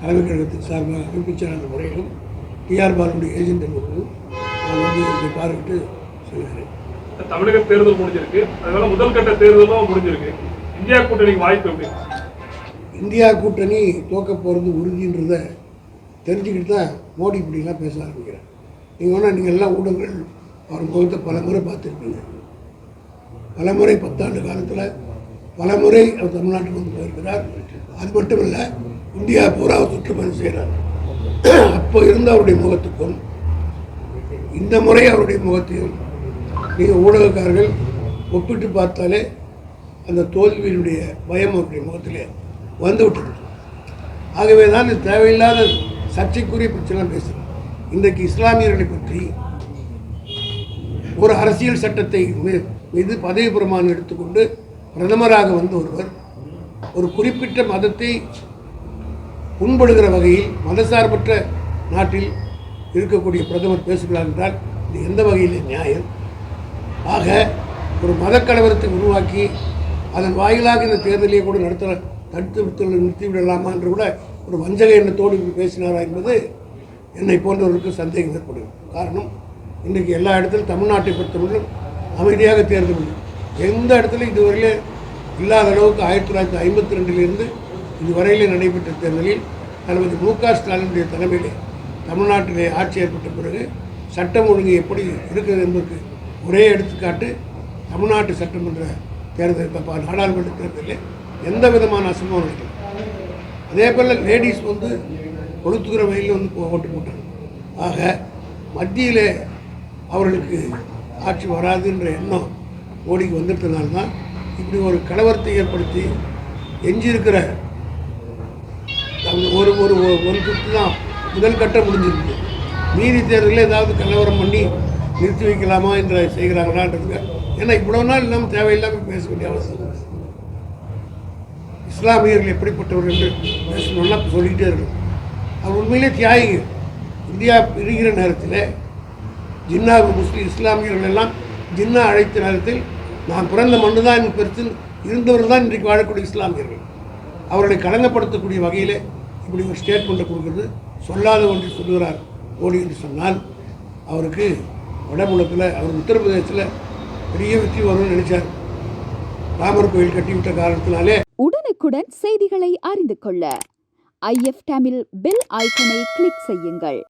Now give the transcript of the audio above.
தலைமைக் கழகத்தின் சார்பாக அமைப்பு செயலாளர் முறையிலும் டிஆர் பாலுடைய ஏஜென்ட் முறையிலும் நான் வந்து இதை பார்வையிட்டு சொல்கிறேன் தமிழக தேர்தல் முடிஞ்சிருக்கு. அதனால முதல் கட்ட தேர்தலும் முடிஞ்சிருக்கு. இந்தியா கூட்டணிக்கு வாய்ப்பு எப்படி? இந்தியா கூட்டணி தோக்க போகிறது உறுதின்றத தெரிஞ்சுக்கிட்டு தான் மோடி இப்படிலாம் பேச ஆரம்பிக்கிறேன் நீங்கள் வேணால் நீங்கள் எல்லாம் ஊடகங்கள் அவர் முகத்தை பல முறை பார்த்துருப்பீங்க. பல முறை பத்தாண்டு காலத்தில் பல முறை அவர் தமிழ்நாட்டுக்கு வந்து போயிருக்கிறார். அது மட்டும் இல்லை இந்தியா பூரா அவர் செய்கிறார். அப்போ இருந்த அவருடைய முகத்துக்கும் இந்த முறை அவருடைய முகத்தையும் நீங்கள் ஊடகக்காரர்கள் ஒப்பிட்டு பார்த்தாலே அந்த தோல்வியினுடைய பயம் அவருடைய முகத்திலே வந்து விட்டது. ஆகவே தான் இது தேவையில்லாத சர்ச்சைக்குரிய பிரச்சனை பேசுகிறேன் இன்றைக்கு இஸ்லாமியர்களை பற்றி ஒரு அரசியல் சட்டத்தை மீது பதவி பிரமாணம் எடுத்துக்கொண்டு பிரதமராக வந்த ஒருவர் ஒரு குறிப்பிட்ட மதத்தை புண்படுகிற வகையில் மதசார்பற்ற நாட்டில் இருக்கக்கூடிய பிரதமர் பேசுகிறார் என்றால் இது எந்த வகையில் நியாயம்? ஆக ஒரு மதக்கலவரத்தை உருவாக்கி அதன் வாயிலாக இந்த தேர்தலையே கூட நடத்த தடுத்து விட்டு நிறுத்திவிடலாமா என்று கூட ஒரு வஞ்சக எண்ணத்தோடு பேசினாரா என்பது என்னை போன்றவர்களுக்கு சந்தேகம் ஏற்படும் காரணம் இன்றைக்கு எல்லா இடத்திலும் தமிழ்நாட்டை பொறுத்தவரையிலும் அமைதியாக தேர்தல் உள்ளது. எந்த இடத்துலையும் இதுவரையிலே இல்லாத அளவுக்கு ஆயிரத்தி தொள்ளாயிரத்தி ஐம்பத்தி ரெண்டிலிருந்து இதுவரையிலே நடைபெற்ற தேர்தலில் தளபதி மு க ஸ்டாலினுடைய தலைமையிலே தமிழ்நாட்டிலே ஆட்சி ஏற்பட்ட பிறகு சட்டம் ஒழுங்கு எப்படி இருக்கிறது என்பதற்கு ஒரே எடுத்துக்காட்டு தமிழ்நாட்டு சட்டமன்ற தேர்தல் நாடாளுமன்ற தேர்தலில் எந்த விதமான அசம்பவம் நடக்கல. அதே போல் லேடிஸ் வந்து கொளுத்துக்கிற வகையில் வந்து போ- ஓட்டு போட்டாங்க. ஆக மத்தியில் அவர்களுக்கு ஆட்சி வராதுன்ற எண்ணம் மோடிக்கு வந்துட்டதுனால தான் இப்படி ஒரு கலவரத்தை ஏற்படுத்தி எஞ்சியிருக்கிற ஒரு ஒரு ஒரு- சுற்று தான் முதல் கட்டம் முடிஞ்சிருக்கு. மீதி தேர்தலில் ஏதாவது கலவரம் பண்ணி நிறுத்தி வைக்கலாமா என்று செய்கிறாங்களான்றதுங்க ஏன்னா இவ்வளோ நாள் இல்லாமல் தேவையில்லாமல் பேச வேண்டிய அவசியம் இஸ்லாமியர்கள் எப்படிப்பட்டவர்கள் என்று பேசணும்னா சொல்லிகிட்டே இருக்கும் அவர் உண்மையிலே தியாகிங்க இந்தியா பிரிகிற நேரத்தில் ஜின்னா முஸ்லீம் இஸ்லாமியர்கள் எல்லாம் ஜின்னா அழைத்த நேரத்தில் நான் பிறந்த மண்ணு தான் எனக்கு பெருத்து இருந்தவர்கள் தான் இன்றைக்கு வாழக்கூடிய இஸ்லாமியர்கள். அவர்களை களங்கப்படுத்தக்கூடிய வகையில் இப்படி ஒரு ஸ்டேட்மெண்ட்டை கொடுக்குறது சொல்லாத ஒன்று சொல்லுகிறார் மோடி என்று சொன்னால் அவருக்கு வடமுலத்தில் அவர் உத்தரப்பிரதேசத்தில் பெரிய வெற்றி வரும்னு நினைச்சார். ராமர் கோயில் கட்டிவிட்ட காரணத்தினாலே உடனுக்குடன் செய்திகளை அறிந்து கொள்ள ஐஎஃப் தமிழ் பெல் ஐக்கனை கிளிக் செய்யுங்கள்.